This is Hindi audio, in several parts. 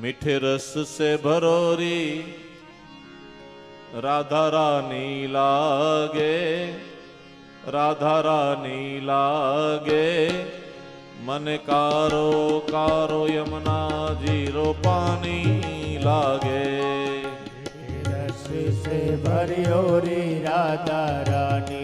મીઠે રસ સે ભરોરી, રાધા રાની લાગે, રાધા રાની લાગે. મને કારો કારો યમના જીરો પાણી લાગે. રસ સે ભર્યો રે રાધા રાની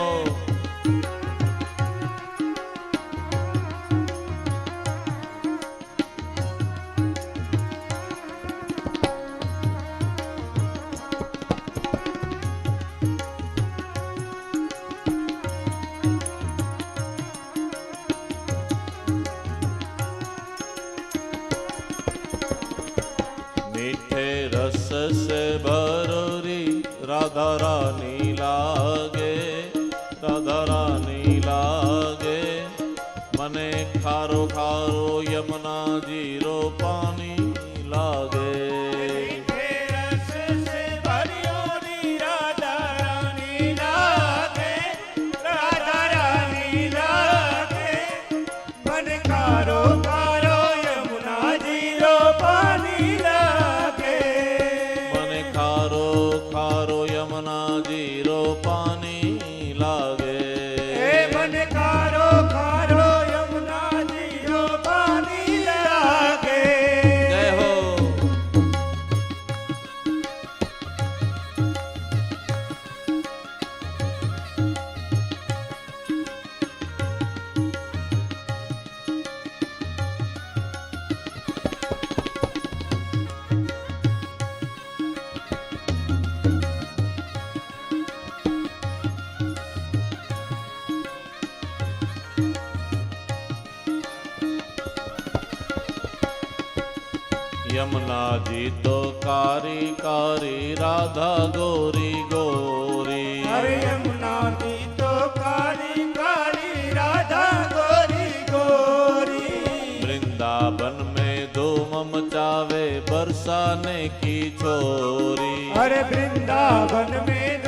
रस से भरोरी राधा रानी लागे राधा रानी लागे मने खारो खारो यमुना जीरो पानी यमुना जी तो कारी कारी राधा गोरी गोरी। अरे यमुना की तो काली काली राधा गोरी गोरी। वृंदावन में धूम मचावे बरसाने की छोरी। अरे वृंदावन में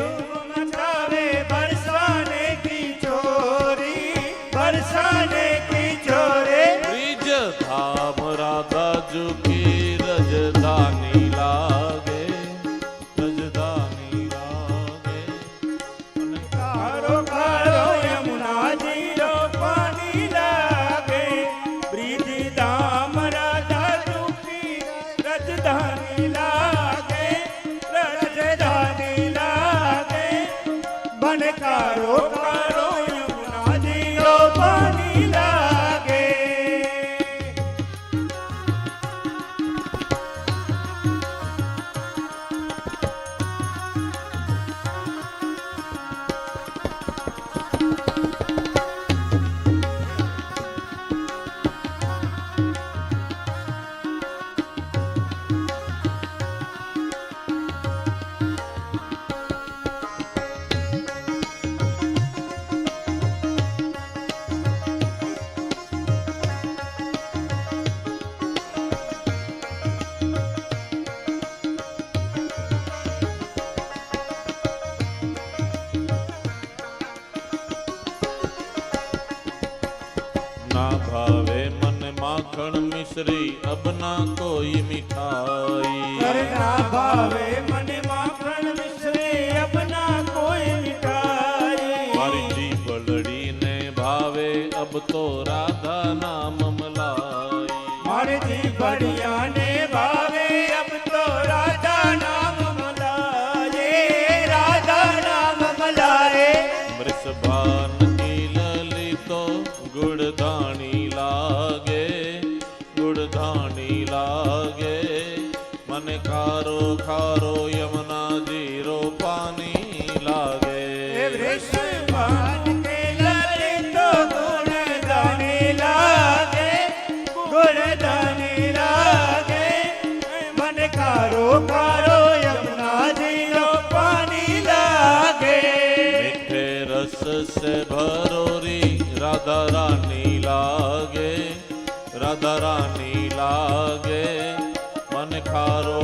ਬਿਸਰੀ ਅਬ ਨਾ ਕੋਈ ਮਿਠਾਈ। ਕਰਨਾ ਭਾਵੇ ਮਨ ਮਾਖਣ ਬਿਸਰੀ ਅਬ ਨਾ ਕੋਈ ਮਿਠਾਈ। ਮਰ ਜੀ ਬਲੜੀ ਨੇ ਭਾਵੇ ਅਬ ਤੋਰਾ ખારો યમના જીરો પાણી લાગે. મને કારો કારો યમના જીરો પાણી લાગે. મીઠે રસ સે ભરોરી રાધા રાની લાગે રાધા રાની લાગે. मन खारो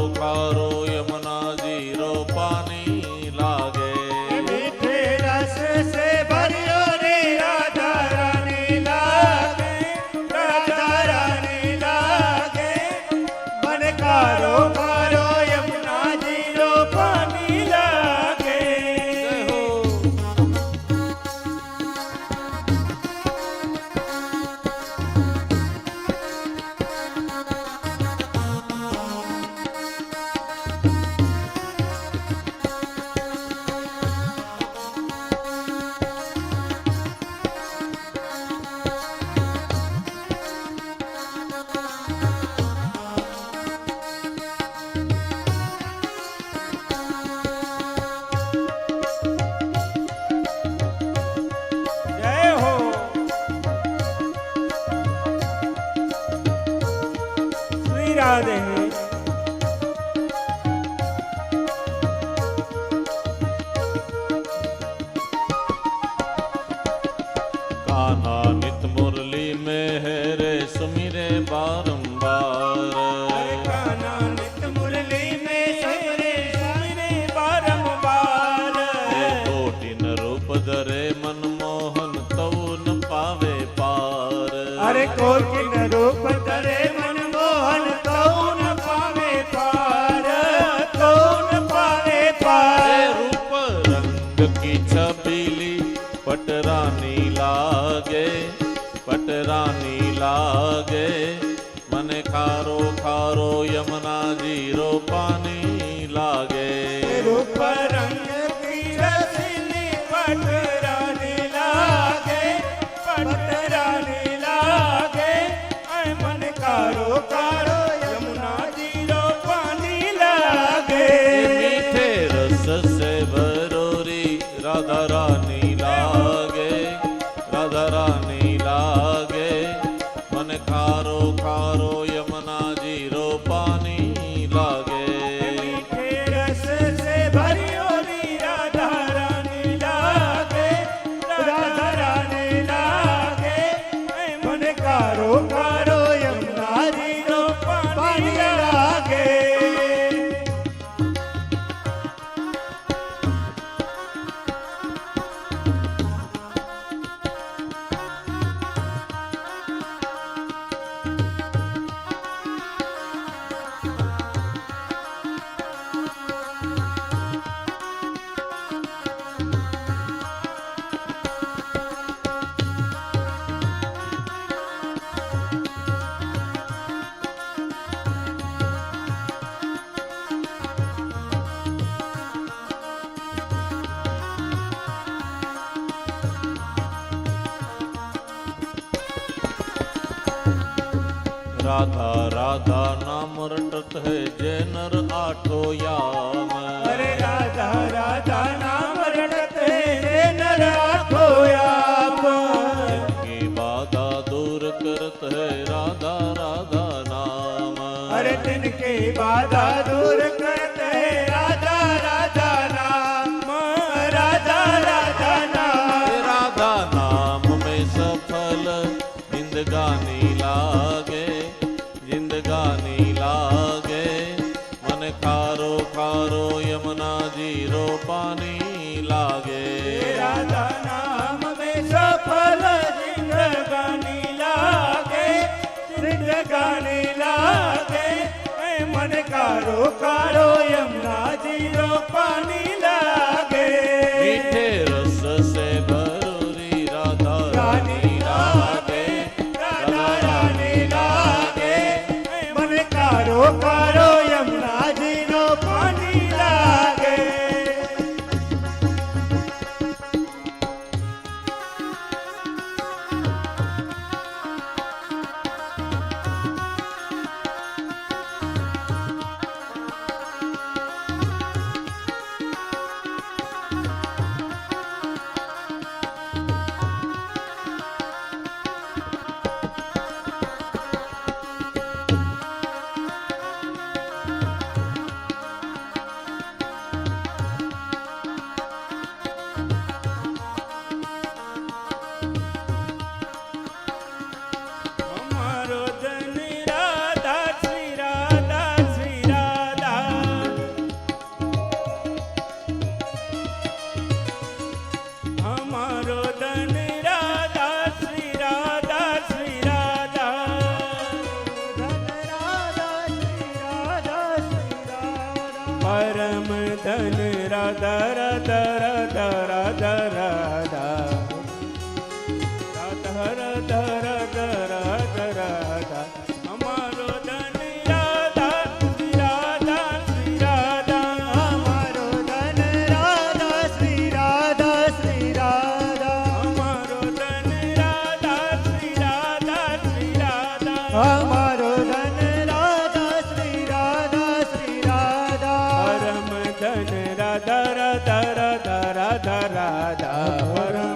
राधे कान्हा नित मुरली में है रे सुमिरे बारंबार। कान्हा नित मुरली में सुमिरे सुमिरे बारंबार। कोटिन रूप धरे मनमोहन तव न पावे पार। अरे कोटिन रूप पटरानी लागे मन खारो खारो यमुना ज़ीरो पानी लागे। रूप रंग पटरा राधा राधा नाम रटत है जय नर आठो याम। अरे राधा राधा नाम रटत है जय आठो या बाधा दूर करत है राधा राधा नाम। अरे तिनके बाधा दूर कर O caro ದರ ದರ દાદા